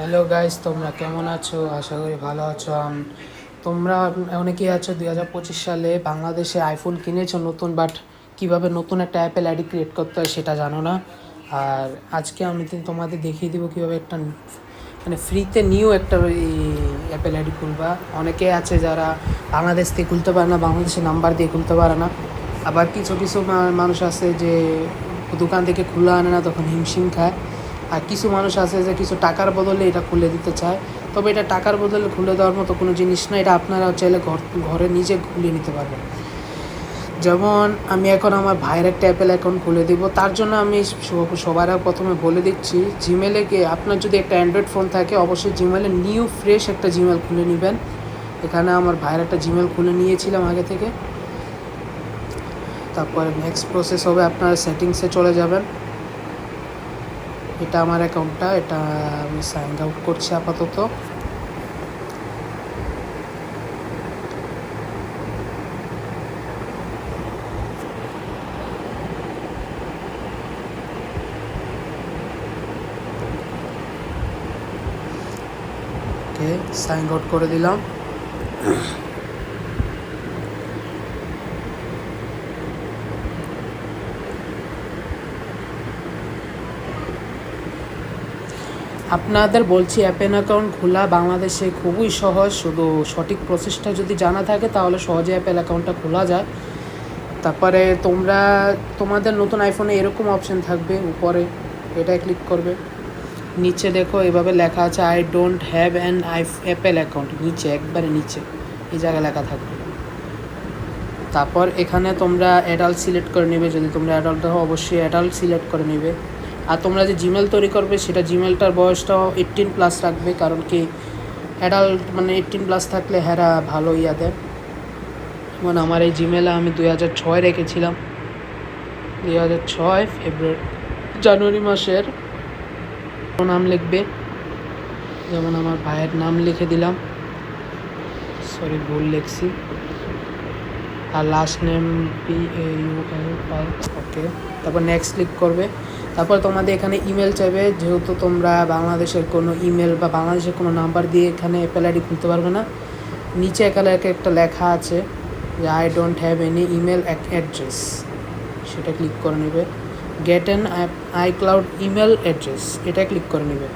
Hello guys তোমরা কেমন আছো? আশা করি ভালো আছো। তোমরা অনেকেই আছো দুই হাজার পঁচিশ সালে বাংলাদেশে আইফোন কিনেছো নতুন বাট কীভাবে নতুন একটা অ্যাপেল আইডি ক্রিয়েট করতে হয় সেটা জানো না। আর আজকে আমি তোমাদের দেখিয়ে দিব কীভাবে একটা মানে ফ্রিতে নিউ একটা ওই অ্যাপেল আইডি খুলবা। অনেকে আছে যারা বাংলাদেশ থেকে খুলতে পারে না, বাংলাদেশের নাম্বার দিয়ে খুলতে পারে না। আবার কিছু কিছু মানুষ আছে যে দোকান থেকে খুলে আনে না, তখন হিমশিম খায়। আর কিছু মানুষ আছে যে কিছু টাকার বদলে এটা খুলে দিতে চায়। তবে এটা টাকার বদলে খুলে দেওয়ার মতো কোনো জিনিস না, এটা আপনারা চাইলে ঘর, ঘরে নিজে খুলে নিতে পারবেন। যেমন আমি এখন আমার ভাইয়ের একটা অ্যাপেল অ্যাকাউন্ট খুলে দিব, তার জন্য আমি সবার প্রথমে বলে দিচ্ছি জিমেলে গিয়ে আপনার যদি একটা অ্যান্ড্রয়েড ফোন থাকে, অবশ্যই জিমেলে নিউ ফ্রেশ একটা জিমেল খুলে নেবেন। এখানে আমার ভাইয়ের একটা জিমেল খুলে নিয়েছিলাম আগে থেকে। তারপরে নেক্সট প্রসেস হবে আপনার সেটিংসে চলে যাবেন। এটা আমার অ্যাকাউন্টটা এটা আমি সাইন আউট করছি আপাতত। সাইন আউট করে দিলাম। আপনাদের বলছি, অ্যাপেন অ্যাকাউন্ট খোলা বাংলাদেশে খুবই সহজ। শুধু সঠিক প্রসেসটা যদি জানা থাকে, তাহলে সহজে অ্যাপেল অ্যাকাউন্টটা খোলা যায়। তারপরে তোমরা, তোমাদের নতুন আইফোনে এরকম অপশন থাকবে উপরে, এটা ক্লিক করবে। নিচে দেখো, এভাবে লেখা আছে I don't have an I Apple account নিচে, একবারে নিচে, এই জায়গায় লেখা থাকবে। তারপর এখানে তোমরা অ্যাডাল্ট সিলেক্ট করে নেবে। যদি তোমরা অ্যাডাল্ট হও, অবশ্যই অ্যাডাল্ট সিলেক্ট করে নেবে। আর তোমরা যে জিমেল তৈরি করবে, সেটা জিমেলটার বয়সটাও এইটিন প্লাস রাখবে, কারণ কি অ্যাডাল্ট মানে এইটিন প্লাস থাকলে হ্যারা ভালো ইয়া দেয়। যেমন আমার এই জিমেলে আমি দুই হাজার ছয় রেখেছিলাম। দুই হাজার ছয় ফেব্রুয়ারি জানুয়ারি মাসের নাম লিখবে? যেমন আমার ভাইয়ের নাম লিখে দিলাম। সরি ভুল লিখছি। আর last name P U okay তারপর নেক্সট ক্লিক করবে। তারপর তোমাদের এখানে ইমেল চাইবে, যেহেতু তোমরা বাংলাদেশের কোনো ইমেল বা বাংলাদেশের কোনো নাম্বার দিয়ে এখানে অ্যাপেল আইডি খুলতে পারবে না। নিচে এখানে এক- একটা লেখা আছে যে I don't have any email address সেটা ক্লিক করে নেবে। Get an iCloud email address এটা ক্লিক করে নেবে।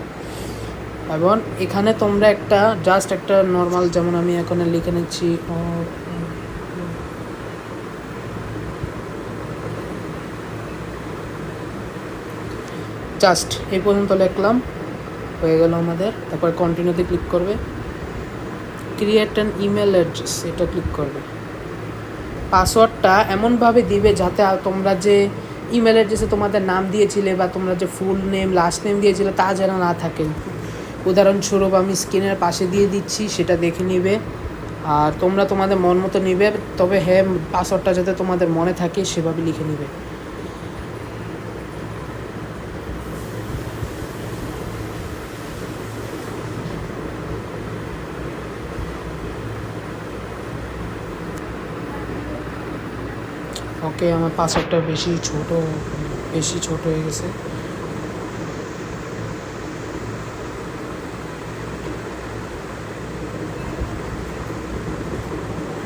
এবং এখানে তোমরা একটা জাস্ট একটা নর্মাল যেমন আমি এখানে লিখে নিচ্ছি জাস্ট এই পর্যন্ত লিখলাম, হয়ে গেল আমাদের। তারপর কন্টিনিউতে ক্লিক করবে। ক্রিয়েট অ্যান ইমেল অ্যাড্রেস এটা ক্লিক করবে। পাসওয়ার্ডটা এমনভাবে দিবে যাতে তোমরা যে ইমেল অ্যাড্রেসে তোমাদের নাম দিয়েছিলে বা তোমরা যে ফুল নেম লাস্ট নেম দিয়েছিলে তা যেন না থাকে। উদাহরণস্বরূপ আমি স্ক্রিনের পাশে দিয়ে দিচ্ছি, সেটা দেখে নিবে। আর তোমরা তোমাদের মন মতো নিবে, তবে হ্যাঁ পাসওয়ার্ডটা যাতে তোমাদের মনে থাকে, সেভাবে লিখে নিবে। ওকে আমার পাসওয়ার্ডটা বেশি ছোট বেশি ছোট হয়ে গেছে।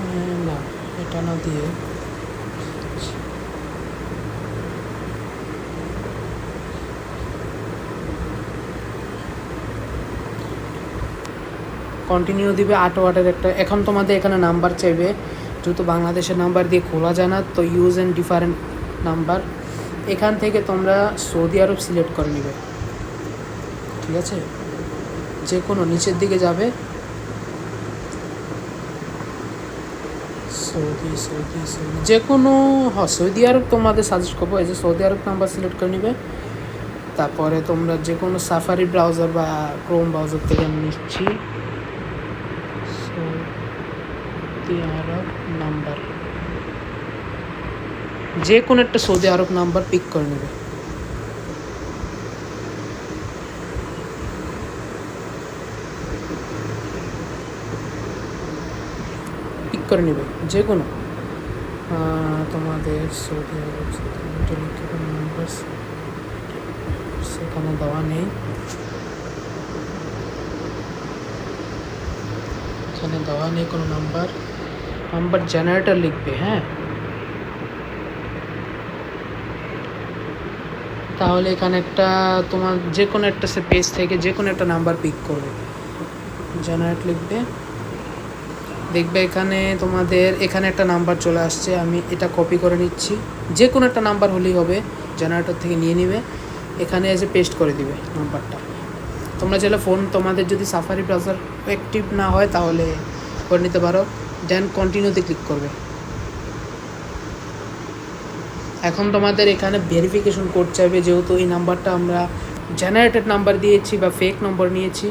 উম, না এটা না দিয়ে। কন্টিনিউ দিবে আট ওয়াটের একটা। এখন তোমাদের এখানে নাম্বার চাইবে। যেহেতু বাংলাদেশের নাম্বার দিয়ে খোলা যায় না, তো ইউজ অ্যান্ড ডিফারেন্ট নাম্বার। এখান থেকে তোমরা সৌদি আরব সিলেক্ট করে নেবে। ঠিক আছে? যে কোনো নিচের দিকে যাবে। Saudi Saudi Saudi. যে কোনো হ সৌদি আরব তোমাদের সাজেস্ট করব, এই যে সৌদি আরব নাম্বার সিলেক্ট করে নিবে। তারপরে তোমরা যে কোনো সাফারি ব্রাউজার বা ক্রোম ব্রাউজার থেকে আমি নিচ্ছি। সৌদি আরব নাম্বার যে কোনো একটা সৌদি আরব নাম্বার পিক করে নেবে পিক করে নেবে যে কোনো আহ, তোমাদের Saudi Arab Saudi Arab telecom number সেখানে দেওয়া নেই এখানে দেওয়া নেই কোনো নাম্বার নাম্বার জেনারেটর লিখবে হ্যাঁ তাহলে এখানে একটা তোমার যে কোনো একটা সে পেজ থেকে যে কোনো একটা নাম্বার পিক করবে। জেনারেট লিখবে। দেখবে এখানে তোমাদের, এখানে একটা নাম্বার চলে আসছে, আমি এটা কপি করে নিচ্ছি। যে কোনো একটা নাম্বার হলেই হবে জেনারেটর থেকে নিয়ে নিবে। এখানে এসে পেস্ট করে দিবে নাম্বারটা তোমরা চাইলে ফোন তোমাদের যদি সাফারি ব্রাউজার অ্যাক্টিভ না হয়, তাহলে করে নিতে পারো। দেন কন্টিনিউতে ক্লিক করবে। এখন তোমাদের এখানে ভেরিফিকেশন কোড চাইবে যেহেতু এই নাম্বারটা আমরা জেনারেটেড নাম্বার দিয়েছি বা ফেক নম্বর নিয়েছি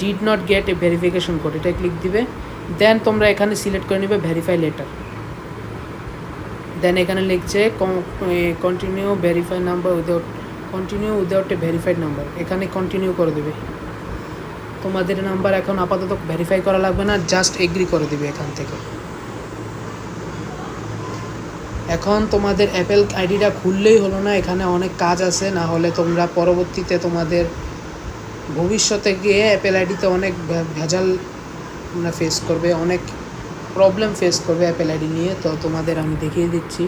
did not get a verification code এটা ক্লিক দিবে। দেন তোমরা এখানে সিলেক্ট করে নেবে ভেরিফাই লেটার দেন এখানে লিখছে continue verify number without continue without a verified number এখানে কন্টিনিউ করে দেবে। তোমাদের নাম্বার এখন আপাতত ভেরিফাই করা লাগবে না জাস্ট এগ্রি করে দিবে এখান থেকে। এখন তোমাদের অ্যাপেল আইডিটা খুললেই হলো না, এখানে অনেক কাজ আছে, না হলে তোমরা পরবর্তীতে তোমাদের ভবিষ্যতে গিয়ে অ্যাপেল আইডিতে অনেক ভেজাল তোমরা ফেস করবে, অনেক প্রবলেম ফেস করবে অ্যাপেল আইডি নিয়ে, তো তোমাদের আমি দেখিয়ে দিচ্ছি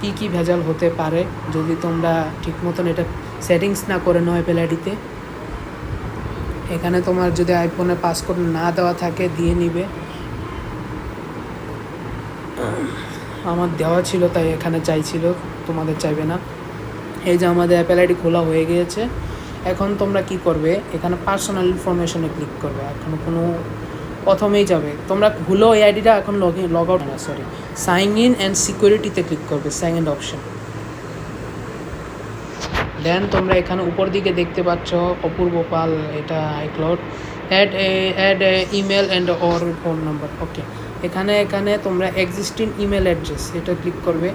কী কী ভেজাল হতে পারে, যদি তোমরা ঠিক মতন এটা সেটিংস না করে নাও অ্যাপেল আইডিতে। এখানে তোমার যদি আইফোনে পাসকোড না দেওয়া থাকে, দিয়ে নিবে। আমার দেওয়া ছিল, তাই এখানে চাইছিল, তোমাদের চাইবে না। এই যে আমাদের অ্যাপেল আইডি খোলা হয়ে গিয়েছে। এখন তোমরা কি করবে? এখানে পার্সোনাল ইনফরমেশনে ক্লিক করবে। এখন কোনো প্রথমেই যাবে। তোমরা ভুলো এই আইডিটা এখন লগ ইন লগ আউট না সরি সাইন ইন অ্যান্ড সিকিউরিটিতে ক্লিক করবে সেকেন্ড অপশন দেন তোমরা এখানে উপর দিকে দেখতে পাচ্ছ, অপূর্ব পাল, এটা iCloud add add email and or phone number okay এখানে এখানে তোমরা এক্সিস্টিং ইমেল অ্যাড্রেস এটা ক্লিক করবে।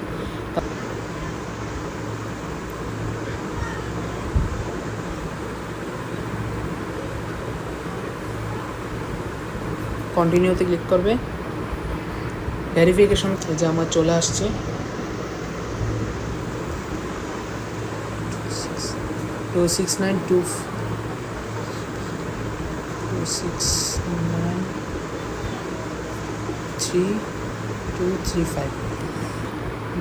কন্টিনিউতে ক্লিক করবে। ভেরিফিকেশন যে আমার চলে আসছে। Two six nine two six nine three two three five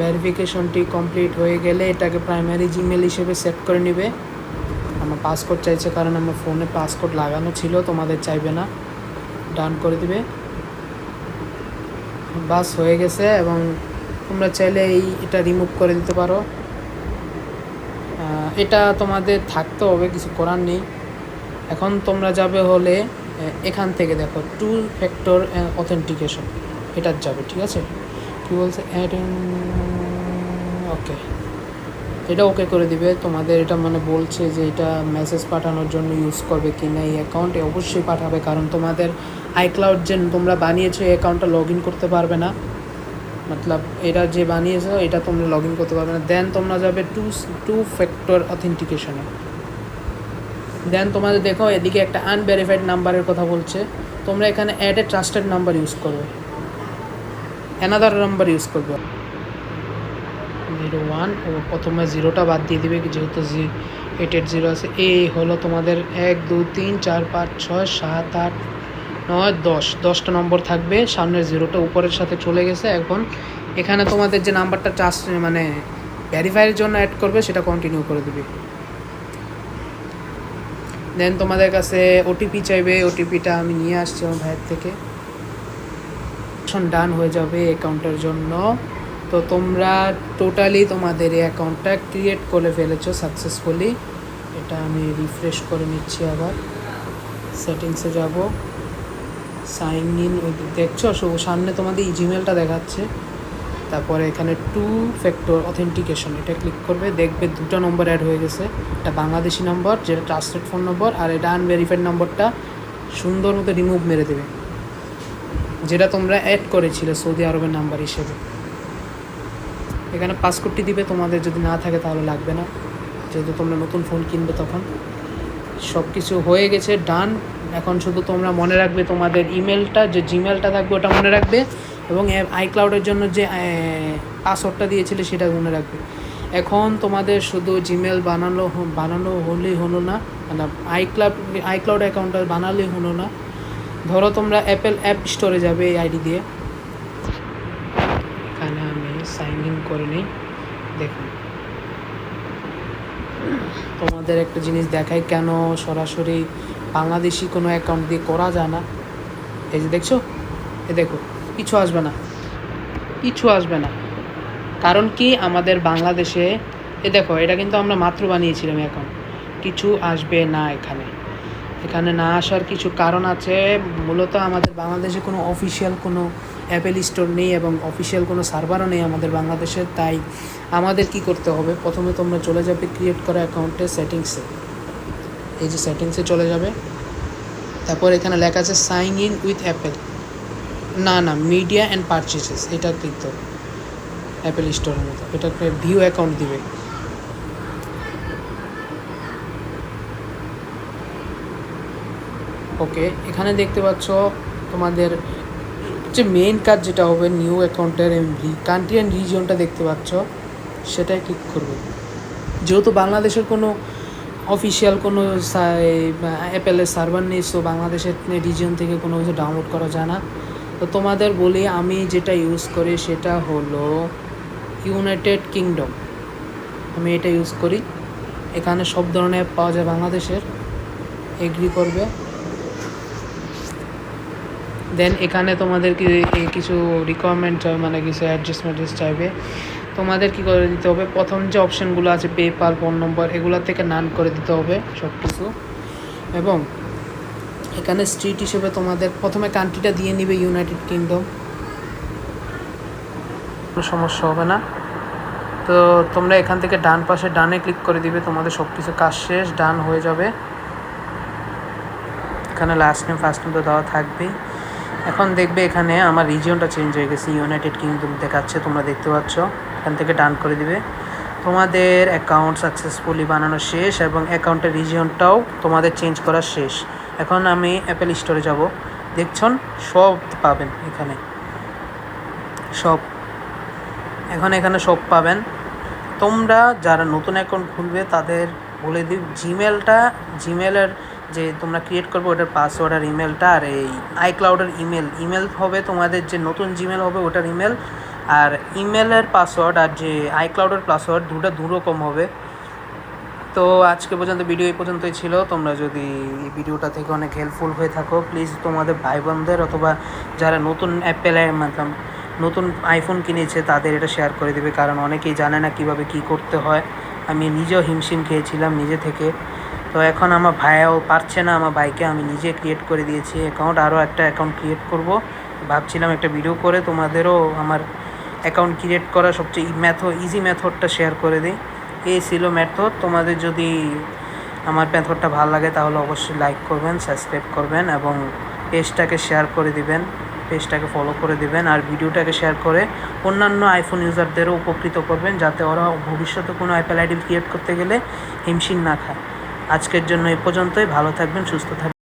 ভেরিফিকেশনটি complete হয়ে গেলে এটাকে প্রাইমারি জিমেল হিসেবে সেট করে নেবে। আমার পাসকোড চাইছে কারণ আমার ফোনে পাসকোড লাগানো ছিল, তোমাদের চাইবে না। ডান করে দিবে। বাস হয়ে গেছে এবং তোমরা চাইলে এই এটা রিমুভ করে দিতে পারো। এটা তোমাদের থাকতে হবে, কিছু করার নেই। এখন তোমরা যাবে হলে এখান থেকে দেখো টু ফ্যাক্টর অথেন্টিকেশন এটার যাবে, ঠিক আছে? কী বলছে? অ্যাড ওকে এটা ওকে করে দিবে। তোমাদের এটা মানে বলছে যে এটা মেসেজ পাঠানোর জন্য ইউজ করবে কি না এই অ্যাকাউন্টে অবশ্যই পাঠাবে, কারণ তোমাদের আইক্লাউড যে তোমরা বানিয়েছো এই অ্যাকাউন্টটা লগ ইন করতে পারবে না। মতলব এটা যে বানিয়েছো, এটা তোমরা লগ ইন করতে পারবে না। দেন তোমরা যাবে টু টু ফ্যাক্টর অথেন্টিকেশনে দেন তোমাদের দেখো, এদিকে একটা আনভেরিফাইড নাম্বারের কথা বলছে। তোমরা এখানে add a trusted number use করবে। অ্যানাদার নাম্বার ইউজ করবে। জিরো ওয়ান ও প্রথমে জিরোটা বাদ দিয়ে দিবে, যেহেতু জি এইট এইট জিরো আছে। এই হলো তোমাদের এক দু তিন, চার, পাঁচ, ছয়, সাত, আট, নয়, দশ। দশটা নম্বর থাকবে, সামনের জিরোটা উপরের সাথে চলে গেছে। এখন এখানে তোমাদের যে নাম্বারটা ট্রাস্ট মানে ভ্যারিফাইয়ের জন্য অ্যাড করবে, সেটা কন্টিনিউ করে দিবে। দেন তোমাদের কাছে ওটিপি চাইবে ওটিপিটা আমি নিয়ে আসছি আমার ভাইয়ের থেকে। ডান হয়ে যাবে অ্যাকাউন্টের জন্য। তো তোমরা টোটালি তোমাদের এই অ্যাকাউন্টটা ক্রিয়েট করে ফেলেছো সাকসেসফুলি এটা আমি রিফ্রেশ করে নিচ্ছি আবার। সেটিংসে যাব। সাইন ইন দেখছ? সামনে তোমাদের এই জিমেলটা দেখাচ্ছে। তারপরে এখানে টু ফ্যাক্টর অথেন্টিকেশন এটা ক্লিক করবে। দেখবে দুটো নম্বর অ্যাড হয়ে গেছে। এটা বাংলাদেশি নম্বর যেটা ট্রাস্টেড ফোন নম্বর আর এটা আনভেরিফাইড নম্বরটা সুন্দর মতো রিমুভ মেরে দেবে। যেটা তোমরা অ্যাড করেছিলে সৌদি আরবের নাম্বার হিসেবে। এখানে পাসপোর্টটি দিবে, তোমাদের যদি না থাকে তাহলে লাগবে না। যেহেতু তোমরা নতুন ফোন কিনবে তখন। সব কিছু হয়ে গেছে ডান এখন শুধু তোমরা মনে রাখবে তোমাদের ইমেলটা যে জিমেলটা থাকবে ওটা মনে রাখবে। এবং আইক্লাউডের জন্য যে পাসওয়ার্ডটা দিয়েছিলে সেটা মনে রাখবে। এখন তোমাদের শুধু জিমেল বানানো বানানো হলেই হলো না। মানে আইক্লাউড আইক্লাউড অ্যাকাউন্টটা বানালেই হলো না। ধরো তোমরা অ্যাপেল অ্যাপ স্টোরে যাবে এই আইডি দিয়ে। এখানে আমি সাইন ইন করে নিই। দেখুন তোমাদের একটা জিনিস দেখাই, কেন সরাসরি বাংলাদেশি কোনো অ্যাকাউন্ট দিয়ে করা যায় না? এই যে দেখছ? এ দেখো, কিছু আসবে না। কিছু আসবে না। কারণ কি? আমাদের বাংলাদেশে, এ দেখো, এটা কিন্তু আমরা মাত্র বানিয়েছিলাম এখন কিছু আসবে না এখানে। এখানে না আসার কিছু কারণ আছে। মূলত আমাদের বাংলাদেশে কোনো অফিসিয়াল কোনো অ্যাপেল স্টোর নেই এবং অফিসিয়াল কোনো সার্ভারও নেই আমাদের বাংলাদেশে। তাই আমাদের কি করতে হবে? প্রথমে তোমরা চলে যাবে ক্রিয়েট করা অ্যাকাউন্টে সেটিংসে এই যে সেটিংসে চলে যাবে। তারপর এখানে লেখা আছে সাইন ইন উইথ অ্যাপেল না না মিডিয়া অ্যান্ড পারচেসেস এটা কিন্তু অ্যাপেল স্টোরের মতো। এটাকে ভিউ অ্যাকাউন্ট দিবে। ওকে, এখানে দেখতে পাচ্ছ তোমাদের যে মেইন কাজ যেটা হবে নিউ অ্যাকাউন্টের কান্ট্রি অ্যান্ড রিজিয়নটা দেখতে পাচ্ছ, সেটাই ক্লিক করবে। যেহেতু বাংলাদেশের কোনো অফিসিয়াল কোনো অ্যাপেলের সার্ভার নেই সো বাংলাদেশের রিজিয়ন থেকে কোনো কিছু ডাউনলোড করা যায় না। তো তোমাদের বলি, আমি যেটা ইউজ করি সেটা হলো ইউনাইটেড কিংডম আমি এটা ইউজ করি। এখানে সব ধরনের অ্যাপ পাওয়া যায় বাংলাদেশের। এগ্রি করবে? দেন এখানে তোমাদের কি কিছু রিকোয়ারমেন্ট চাই মানে কিছু অ্যাডজাস্টমেন্ট চাইবে। তোমাদের কি করে দিতে হবে? প্রথম যে অপশানগুলো আছে পেপাল ফোন নম্বর এগুলো থেকে নান করে দিতে হবে সব কিছু এবং এখানে স্ট্রিট হিসেবে তোমাদের প্রথমে কান্ট্রিটা দিয়ে নিবে ইউনাইটেড কিংডম কোনো সমস্যা হবে না। তো তোমরা এখান থেকে ডান পাশে ডানে ক্লিক করে দিবে, তোমাদের সব কিছু কাজ শেষ ডান হয়ে যাবে। এখানে লাস্ট নেম ফার্স্ট নেম তো দেওয়া থাকবেই। এখন দেখবে এখানে আমার রিজিয়নটা চেঞ্জ হয়ে গেছে ইউনাইটেড কিংডম দেখাচ্ছে, তোমরা দেখতে পাচ্ছ। এখান থেকে ডান করে দিবে। তোমাদের অ্যাকাউন্ট সাকসেসফুলি বানানো শেষ এবং অ্যাকাউন্টের রিজিয়নটাও তোমাদের চেঞ্জ করা শেষ। এখন আমি অ্যাপেল স্টোরে যাব। দেখছন? সব পাবেন এখানে। সব। এখন এখানে সব পাবেন। তোমরা যারা নতুন অ্যাকাউন্ট খুলবে, তাদের বলে দিই জিমেলটা জিমেলের যে তোমরা ক্রিয়েট করবে ওটার পাসওয়ার্ড আর ইমেলটা আর এই আইক্লাউডের ইমেল ইমেল হবে তোমাদের যে নতুন জিমেল হবে ওটার ইমেল আর ইমেলের পাসওয়ার্ড আর যে আইক্লাউডের পাসওয়ার্ড দুটা দু রকম হবে। তো আজকে পর্যন্ত ভিডিও এই পর্যন্তই ছিল। তোমরা যদি এই ভিডিওটা থেকে অনেক হেল্পফুল হয়ে থাকো প্লিজ তোমাদের ভাই বোনদের অথবা যারা নতুন অ্যাপেলে মানতাম নতুন আইফোন কিনেছে, তাদের এটা শেয়ার করে দেবে। কারণ অনেকেই জানে না কীভাবে কি করতে হয়। আমি নিজেও হিমশিম খেয়েছিলাম নিজে থেকে। তো এখন আমার ভাইয়াও পারছে না, আমার বাইকে আমি নিজে ক্রিয়েট করে দিয়েছি অ্যাকাউন্ট আরও একটা অ্যাকাউন্ট ক্রিয়েট করব। ভাবছিলাম একটা ভিডিও করে তোমাদেরও আমার অ্যাকাউন্ট ক্রিয়েট করা সবচেয়ে ম্যাথড ইজি ম্যাথডটা শেয়ার করে দিই। এই ছিল ম্যাথড তোমাদের যদি আমার ম্যাথডটা ভালো লাগে তাহলে অবশ্যই লাইক করবেন সাবস্ক্রাইব করবেন এবং পেজটাকে শেয়ার করে দিবেন পেজটাকে ফলো করে দিবেন আর ভিডিওটাকে শেয়ার করে অন্যান্য আইফোন ইউজারদেরও উপকৃত করবেন যাতে ওরা ভবিষ্যতে কোনো অ্যাপেল আইডি ক্রিয়েট করতে গেলে হিমশিম না খায়। আজকের জন্য এ পর্যন্তই। ভালো থাকবেন সুস্থ থাকবেন।